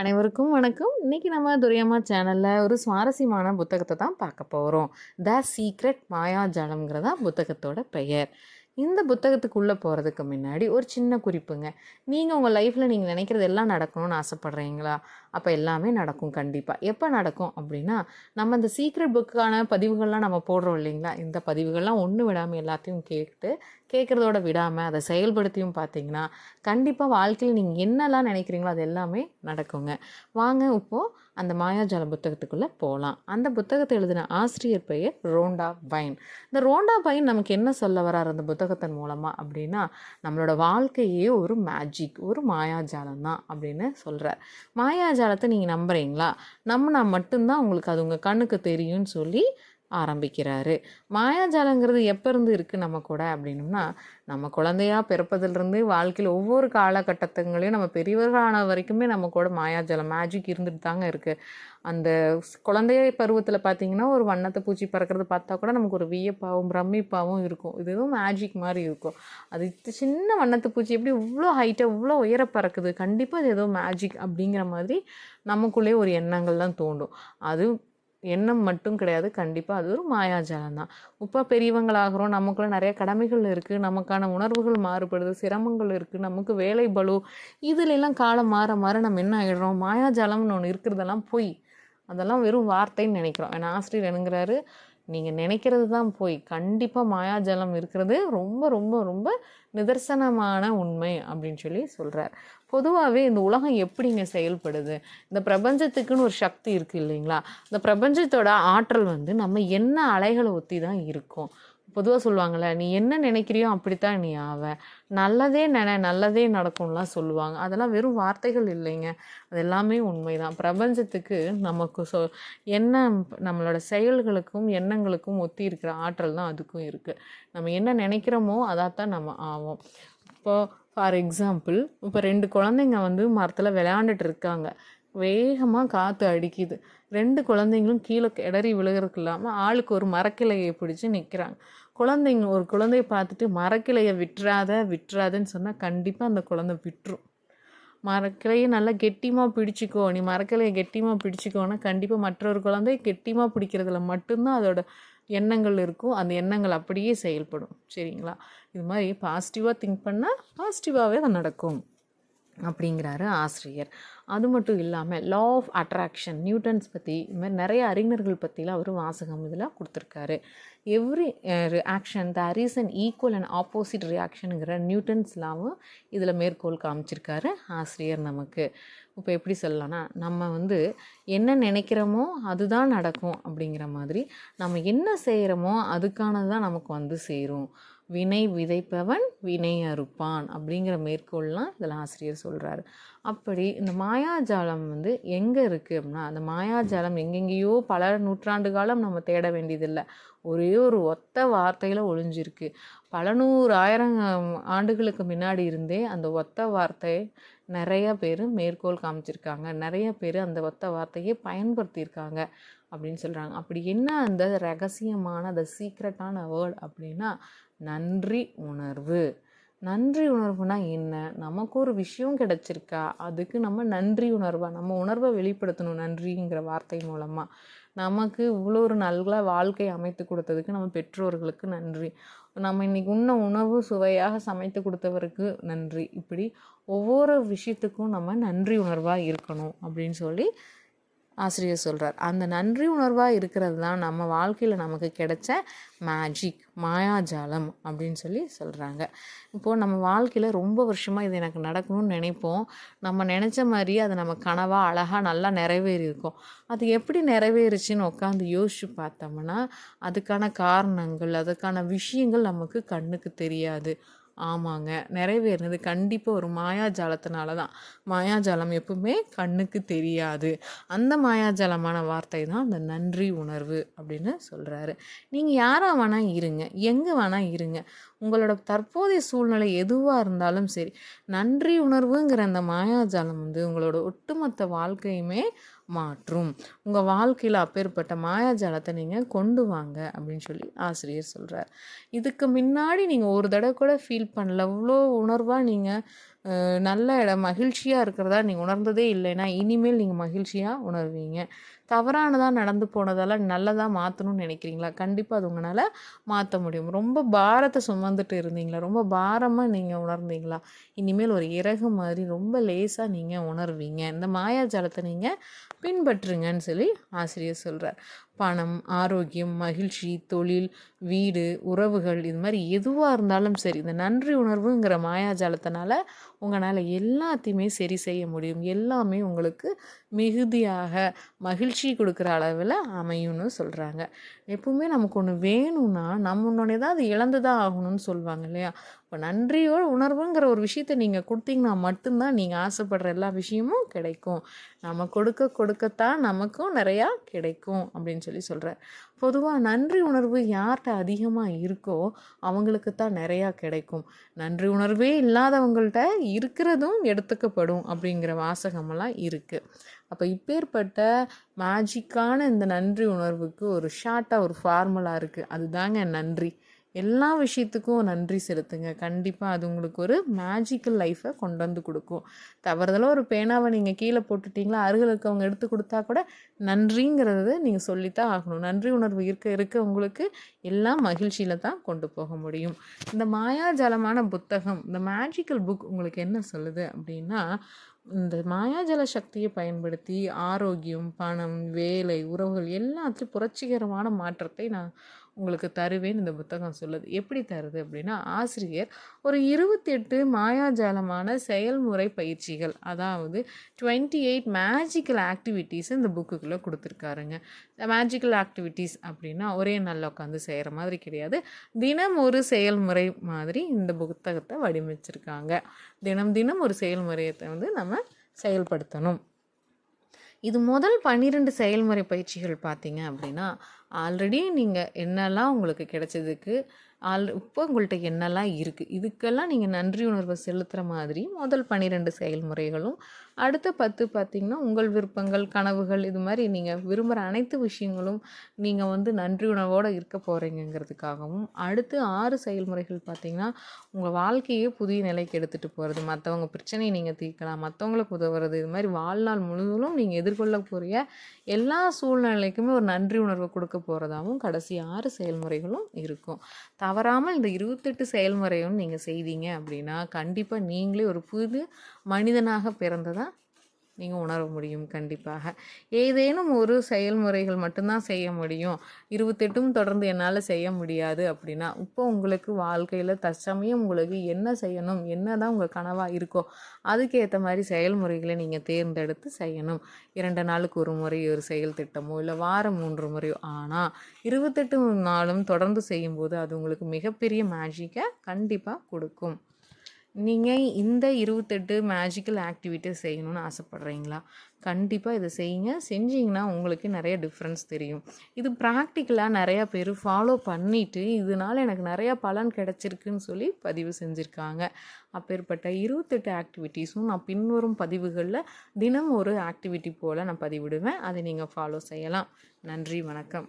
அனைவருக்கும் வணக்கம். இன்றைக்கி நம்ம துரியம்மா சேனலில் ஒரு சுவாரஸ்யமான புத்தகத்தை தான் பார்க்க போகிறோம் த சீக்ரெட் மாயாஜாலம்ங்கிறதா புத்தகத்தோட பெயர். இந்த புத்தகத்துக்குள்ளே போகிறதுக்கு முன்னாடி ஒரு சின்ன குறிப்புங்க. நீங்கள் உங்கள் லைஃப்பில் நீங்கள் நினைக்கிறது எல்லாம் நடக்கணும்னு ஆசைப்பட்றீங்களா? அப்போ எல்லாமே நடக்கும் கண்டிப்பாக எப்போ நடக்கும் அப்படின்னா நம்ம இந்த சீக்ரெட் புக்கான பதிவுகள்லாம் நம்ம போடுறோம் இல்லைங்களா? இந்த பதிவுகள்லாம் ஒன்று விடாமல் எல்லாத்தையும் கேட்டு கேட்குறதோட விடாமல் அதை செயல்படுத்தியும் பார்த்தீங்கன்னா கண்டிப்பாக வாழ்க்கையில் நீங்கள் என்னெல்லாம் நினைக்கிறீங்களோ அது எல்லாமே நடக்குங்க. வாங்க இப்போது அந்த மாயாஜால புத்தகத்துக்குள்ளே போகலாம் அந்த புத்தகத்தை எழுதின ஆசிரியர் பெயர் ரோண்டா பைன். இந்த ரோண்டா பைன் நமக்கு என்ன சொல்ல வரார் அந்த புத்தகத்தின் மூலமாக அப்படின்னா நம்மளோட வாழ்க்கையே ஒரு மேஜிக் ஒரு மாயாஜாலம் தான் அப்படின்னு சொல்கிறார் மாயாஜாலத்தை நீங்கள் நம்புகிறீங்களா நம்பினா மட்டும்தான் உங்களுக்கு அது உங்கள் கண்ணுக்கு தெரியும்னு சொல்லி ஆரம்பிக்கிறாரு. மாயாஜாலங்கிறது எப்போ இருந்து இருக்குது நம்ம கூட அப்படின்னம்னா நம்ம குழந்தையா பிறப்பதிலிருந்து வாழ்க்கையில் ஒவ்வொரு காலகட்டத்துங்களையும் நம்ம பெரியவர்களான வரைக்குமே நம்ம கூட மாயாஜாலம் மேஜிக் இருந்துட்டு தாங்க இருக்குது அந்த குழந்தைய பருவத்தில் பார்த்தீங்கன்னா ஒரு வண்ணத்தை பூச்சி பறக்கிறது பார்த்தா கூட நமக்கு ஒரு வியப்பாகவும் பிரமிப்பாகவும் இருக்கும். இது எதுவும் மேஜிக் மாதிரி இருக்கும். அது சின்ன வண்ணத்து பூச்சி எப்படி இவ்வளோ ஹைட்டாக இவ்வளோ உயர பறக்குது? கண்டிப்பாக அது ஏதோ மேஜிக் அப்படிங்கிற மாதிரி நமக்குள்ளே ஒரு எண்ணங்கள்லாம் தோண்டும் அது எண்ணம் மட்டும் கிடையாது. கண்டிப்பாக அது ஒரு மாயாஜாலம் தான். இப்போ பெரியவங்களாகிறோம். நமக்குள்ள நிறைய கடமைகள் இருக்குது நமக்கான உணர்வுகள் மாறுபடுது. சிரமங்கள் இருக்குது நமக்கு வேலை பலு இதுலெல்லாம் காலம் மாற மாற நம்ம என்ன ஆகிடுறோம் மாயாஜாலம்னு ஒன்று இருக்கிறதெல்லாம் பொய். அதெல்லாம் வெறும் வார்த்தைன்னு நினைக்கிறோம். ஏன்னா ஆசிரியர் என்னங்கிறாரு நீங்கள் நினைக்கிறது தான் போய். கண்டிப்பாக மாயாஜாலம் இருக்கிறது ரொம்ப ரொம்ப ரொம்ப நிதர்சனமான உண்மை அப்படின்னு சொல்லி சொல்கிறார் பொதுவாகவே இந்த உலகம் எப்படிங்க செயல்படுது? இந்த பிரபஞ்சத்துக்குன்னு ஒரு சக்தி இருக்குது இல்லைங்களா? இந்த பிரபஞ்சத்தோட ஆற்றல் வந்து நம்ம என்ன அலைகளை ஒத்தி தான் இருக்கும்? பொதுவாக சொல்லுவாங்கள்ல நீ என்ன நினைக்கிறியோ அப்படித்தான் நீ ஆவ. நல்லதே நினை நல்லதே நடக்கும்லாம் சொல்லுவாங்க. அதெல்லாம் வெறும் வார்த்தைகள் இல்லைங்க. அது எல்லாமே உண்மைதான். பிரபஞ்சத்துக்கு நமக்கு சொ என்ன நம்மளோட செயல்களுக்கும் எண்ணங்களுக்கும் ஒத்தி இருக்கிற ஆற்றல் தான் அதுக்கும் இருக்குது நம்ம என்ன நினைக்கிறோமோ அதாத்தான் நம்ம ஆவோம். இப்போது ஃபார் எக்ஸாம்பிள் இப்போ ரெண்டு குழந்தைங்க வந்து மரத்தில் விளையாண்டுட்டு இருக்காங்க. வேகமாக காற்று அடிக்குது. ரெண்டு குழந்தைங்களும் கீழே இடறி விழுகிறதுக்கு இல்லாமல் ஆளுக்கு ஒரு மரக்கிளையை பிடிச்சி நிற்கிறாங்க குழந்தைங்க ஒரு குழந்தைய பார்த்துட்டு மரக்கிளையை விட்டுறாத விட்டுறாதன்னு சொன்னால் கண்டிப்பாக அந்த குழந்தை விட்டுரும். மரக்கிளையை நல்லா கெட்டியமாக பிடிச்சிக்கோ. நீ மரக்கிளையை கெட்டியமாக பிடிச்சிக்கோன்னா கண்டிப்பாக மற்றொரு குழந்தை கெட்டியமாக பிடிக்கிறதுல மட்டும்தான் அதோட எண்ணங்கள் இருக்கும். அந்த எண்ணங்கள் அப்படியே செயல்படும். சரிங்களா? இது மாதிரி பாசிட்டிவாக திங்க் பண்ணால் பாசிட்டிவாகவே அது நடக்கும். அப்படிங்கிறாரு ஆசிரியர். அது மட்டும் இல்லாமல் லா ஆஃப் அட்ராக்ஷன் நியூட்டன்ஸ் பற்றி இது மாதிரி நிறைய அறிஞர்கள் பற்றிலாம் அவர் வாசகம் இதில் கொடுத்துருக்காரு. Every action there is an equal and opposite ரியாக்ஷனுங்கிற நியூட்டன்ஸ்லாவும் இதில் மேற்கோள் காமிச்சிருக்காரு ஆசிரியர் நமக்கு. இப்போ எப்படி சொல்லலாம்னா நம்ம வந்து என்ன நினைக்கிறோமோ அதுதான் நடக்கும் அப்படிங்கிற மாதிரி நம்ம என்ன செய்கிறோமோ அதுக்கானது தான் நமக்கு வந்து சேரும். வினை விதைப்பவன் வினை அறுப்பான் அப்படிங்கிற மேற்கோள்லாம் இதில் ஆசிரியர் சொல்கிறாரு அப்படி இந்த மாயாஜாலம் வந்து எங்கே இருக்குது அப்படின்னா அந்த மாயாஜாலம் எங்கெங்கேயோ பல நூற்றாண்டு காலம் நம்ம தேட வேண்டியதில்லை. ஒரே ஒரு ஒத்த வார்த்தையில் ஒளிஞ்சிருக்கு. பல நூறு ஆயிரம் ஆண்டுகளுக்கு முன்னாடி இருந்தே அந்த ஒத்த வார்த்தை நிறைய பேர் மேற்கோள் காமிச்சிருக்காங்க. நிறைய பேர் அந்த ஒத்த வார்த்தையை பயன்படுத்தியிருக்காங்க அப்படின்னு சொல்கிறாங்க அப்படி என்ன அந்த ரகசியமான அந்த சீக்ரெட்டான வேர்ட் அப்படின்னா நன்றி உணர்வு. நன்றி உணர்வுனா என்ன? நமக்கு ஒரு விஷயம் கிடைச்சிருக்கா? அதுக்கு நம்ம நன்றி உணர்வா? நம்ம உணர்வை வெளிப்படுத்தணும் நன்றிங்கிற வார்த்தை மூலமாக நமக்கு இவ்வளோ ஒரு நல்ல வாழ்க்கை அமைத்து கொடுத்ததுக்கு நம்ம பெற்றோர்களுக்கு நன்றி. நம்ம இன்றைக்கி உண்ண உணவு சுவையாக சமைத்து கொடுத்தவருக்கு நன்றி. இப்படி ஒவ்வொரு விஷயத்துக்கும் நம்ம நன்றி உணர்வாக இருக்கணும் அப்படின்னு சொல்லி ஆசிரியர் சொல்கிறார் அந்த நன்றி உணர்வாக இருக்கிறது தான் நம்ம வாழ்க்கையில் நமக்கு கிடைச்ச மேஜிக் மாயாஜாலம் அப்படின்னு சொல்லி சொல்கிறாங்க இப்போது நம்ம வாழ்க்கையில் ரொம்ப வருஷமாக இது எனக்கு நடக்கணும்னு நினைப்போம். நம்ம நினச்ச மாதிரியே அது நம்ம கனவாக அழகாக நல்லா நிறைவேறி இருக்கும். அது எப்படி நிறைவேறுச்சுன்னு உட்காந்து யோசிச்சு பார்த்தோம்னா அதுக்கான காரணங்கள் அதுக்கான விஷயங்கள் நமக்கு கண்ணுக்கு தெரியாது. ஆமாங்க. நிறைவேறினது கண்டிப்பாக ஒரு மாயாஜாலத்தினால தான் மாயாஜாலம் எப்பவுமே கண்ணுக்கு தெரியாது. அந்த மாயாஜாலமான வார்த்தை தான் அந்த நன்றி உணர்வு அப்படின்னு சொல்கிறாரு நீங்கள் யாராக வேணால் இருங்க. எங்கே வேணால் இருங்க. உங்களோட தற்போதைய சூழ்நிலை எதுவாக இருந்தாலும் சரி நன்றி உணர்வுங்கிற அந்த மாயாஜாலம் வந்து உங்களோட ஒட்டுமொத்த வாழ்க்கையுமே மாற்றும். உங்கள் வாழ்க்கையில் அப்பேற்பட்ட மாயாஜாலத்தை நீங்கள் கொண்டு வாங்க அப்படின்னு சொல்லி ஆசிரியர் சொல்கிறார் இதுக்கு முன்னாடி நீங்கள் ஒரு தடவை கூட ஃபீல் பண்ணல. அவ்வளோ உணர்வாக நீங்கள் நல்ல இடம் மகிழ்ச்சியாக இருக்கிறதா நீங்கள் உணர்ந்ததே இல்லைன்னா இனிமேல் நீங்கள் மகிழ்ச்சியாக உணர்வீங்க. தவறானதாக நடந்து போனதெல்லாம் நல்லதாக மாற்றணும்னு நினைக்கிறீங்களா? கண்டிப்பாக அது உங்களால் மாற்ற முடியும். ரொம்ப பாரத்தை சுமந்துட்டு இருந்தீங்களா? ரொம்ப பாரமாக நீங்கள் உணர்ந்தீங்களா? இனிமேல் ஒரு இறகு மாதிரி ரொம்ப லேசாக நீங்கள் உணர்வீங்க. இந்த மாயாஜாலத்தை நீங்கள் பின்பற்றுங்கன்னு சொல்லி ஆசிரியர் சொல்கிறார் பணம் ஆரோக்கியம் மகிழ்ச்சி தொழில் வீடு உறவுகள் இது மாதிரி எதுவாக இருந்தாலும் சரி இந்த நன்றி உணர்வுங்கிற மாயாஜாலத்தினால உங்களால் எல்லாத்தையுமே சரி செய்ய முடியும். எல்லாமே உங்களுக்கு மிகுதியாக மகிழ்ச்சி கொடுக்குற அளவில் அமையும்னு சொல்கிறாங்க எப்பவுமே நமக்கு ஒன்று வேணும்னா நம்ம ஒன்று அது இழந்து தான் ஆகணும்னு சொல்லுவாங்க இல்லையா? இப்போ நன்றியோட உணர்வுங்கிற ஒரு விஷயத்தை நீங்கள் கொடுத்தீங்கன்னா மட்டும்தான் நீங்கள் ஆசைப்படுற எல்லா விஷயமும் கிடைக்கும். நம்ம கொடுக்க கொடுக்கத்தான் நமக்கும் நிறையா கிடைக்கும் அப்படின்னு சொல்லி சொல்கிறேன் பொதுவாக நன்றி உணர்வு யார்கிட்ட அதிகமாக இருக்கோ அவங்களுக்கு தான் நிறையா கிடைக்கும். நன்றி உணர்வே இல்லாதவங்கள்ட்ட இருக்கிறதும் எடுத்துக்கப்படும் அப்படிங்கிற வாசகமெல்லாம் இருக்குது அப்போ இப்பேற்பட்ட மேஜிக்கான இந்த நன்றி உணர்வுக்கு ஒரு ஷார்ட்டாக ஒரு ஃபார்முலா இருக்குது அதுதாங்க நன்றி. எல்லா விஷயத்துக்கும் நன்றி செலுத்துங்க. கண்டிப்பாக அது உங்களுக்கு ஒரு மேஜிக்கல் லைஃப்பை கொண்டு வந்து கொடுக்கும். தவறுதலாக ஒரு பேனாவை நீங்கள் கீழே போட்டுட்டீங்களா அருகில் இருக்கவங்க எடுத்து கொடுத்தா கூட நன்றிங்கிறத நீங்கள் சொல்லித்தான் ஆகணும். நன்றி உணர்வு இருக்க இருக்க உங்களுக்கு எல்லாம் மகிழ்ச்சியில் தான் கொண்டு போக முடியும். இந்த மாயாஜாலமான புத்தகம் இந்த மேஜிக்கல் புக் உங்களுக்கு என்ன சொல்லுது அப்படின்னா இந்த மாயாஜல சக்தியை பயன்படுத்தி ஆரோக்கியம் பணம் வேலை உறவுகள் எல்லாத்துலேயும் புரட்சிகரமான மாற்றத்தை நான் உங்களுக்கு தருவேன் இந்த புத்தகம் சொல்லுது. எப்படி தருது அப்படின்னா ஆசிரியர் ஒரு இருபத்தெட்டு மாயாஜாலமான செயல்முறை பயிற்சிகள் அதாவது டுவெண்ட்டி எயிட் மேஜிக்கல் ஆக்டிவிட்டீஸ் இந்த புக்குக்குள்ளே கொடுத்துருக்காருங்க. மேஜிக்கல் ஆக்டிவிட்டீஸ் அப்படின்னா ஒரே நாளில் உட்காந்து செய்கிற மாதிரி கிடையாது. தினம் ஒரு செயல்முறை மாதிரி இந்த புத்தகத்தை வடிவமைச்சிருக்காங்க. தினம் தினம் ஒரு செயல்முறையத்தை வந்து நம்ம செயல்படுத்தணும். இது முதல் பன்னிரெண்டு செயல்முறை பயிற்சிகள் பார்த்தீங்க அப்படின்னா ஆல்ரெடி நீங்கள் என்னெல்லாம் உங்களுக்கு கிடைச்சதுக்கு ஆல் இப்போ உங்கள்கிட்ட என்னெல்லாம் இருக்குது இதுக்கெல்லாம் நீங்கள் நன்றி உணர்வை செலுத்துகிற மாதிரி முதல் பன்னிரெண்டு செயல்முறைகளும் அடுத்த பத்து பார்த்திங்கன்னா உங்கள் விருப்பங்கள் கனவுகள் இது மாதிரி நீங்கள் விரும்புகிற அனைத்து விஷயங்களும் நீங்கள் வந்து நன்றி உணர்வோடு இருக்க போகிறீங்கிறதுக்காகவும் அடுத்து ஆறு செயல்முறைகள் பார்த்திங்கன்னா உங்கள் வாழ்க்கையே புதிய நிலைக்கு எடுத்துகிட்டு போகிறது மற்றவங்க பிரச்சனையை நீங்கள் தீர்க்கலாம் மற்றவங்களுக்கு உதவுறது இது மாதிரி வாழ்நாள் முழுவதும் நீங்கள் எதிர்கொள்ள போகிற எல்லா சூழ்நிலைக்குமே ஒரு நன்றி உணர்வை கொடுக்க போகிறதாகவும் கடைசி ஆறு செயல்முறைகளும் இருக்கும். தவறாமல் இந்த இருபத்தெட்டு செயல்முறையும் நீங்கள் செய்தீங்க அப்படின்னா கண்டிப்பாக நீங்களே ஒரு புது மனிதனாக பிறந்ததா நீங்கள் உணர முடியும் கண்டிப்பாக. ஏதேனும் ஒரு செயல்முறைகள் மட்டும்தான் செய்ய முடியும். இருபத்தெட்டும் தொடர்ந்து என்னால் செய்ய முடியாது அப்படின்னா இப்போ உங்களுக்கு வாழ்க்கையில் தற்சமயம் உங்களுக்கு என்ன செய்யணும் என்ன தான் உங்கள் கனவாக இருக்கோ அதுக்கேற்ற மாதிரி செயல்முறைகளை நீங்கள் தேர்ந்தெடுத்து செய்யணும். இரண்டு நாளுக்கு ஒரு முறை ஒரு செயல் திட்டமோ இல்லை வாரம் மூன்று முறையோ ஆனால் இருபத்தெட்டு நாளும் தொடர்ந்து செய்யும்போது அது உங்களுக்கு மிகப்பெரிய மேஜிக்கை கண்டிப்பாக கொடுக்கும். நீங்கள் இந்த இருபத்தெட்டு மேஜிக்கல் ஆக்டிவிட்டீஸ் செய்யணும்னு ஆசைப்பட்றீங்களா? கண்டிப்பாக இதை செய்யுங்க. செஞ்சீங்கன்னா உங்களுக்கு நிறைய டிஃப்ரென்ஸ் தெரியும். இது ப்ராக்டிக்கலாக நிறையா பேர் ஃபாலோ பண்ணிவிட்டு இதனால் எனக்கு நிறையா பலன் கிடச்சிருக்குன்னு சொல்லி பதிவு செஞ்சுருக்காங்க. அப்பேற்பட்ட இருபத்தெட்டு ஆக்டிவிட்டீஸும் நான் பின்வரும் பதிவுகளில் தினம் ஒரு ஆக்டிவிட்டி போல் நான் பதிவிடுவேன். அதை நீங்கள் ஃபாலோ செய்யலாம். நன்றி வணக்கம்.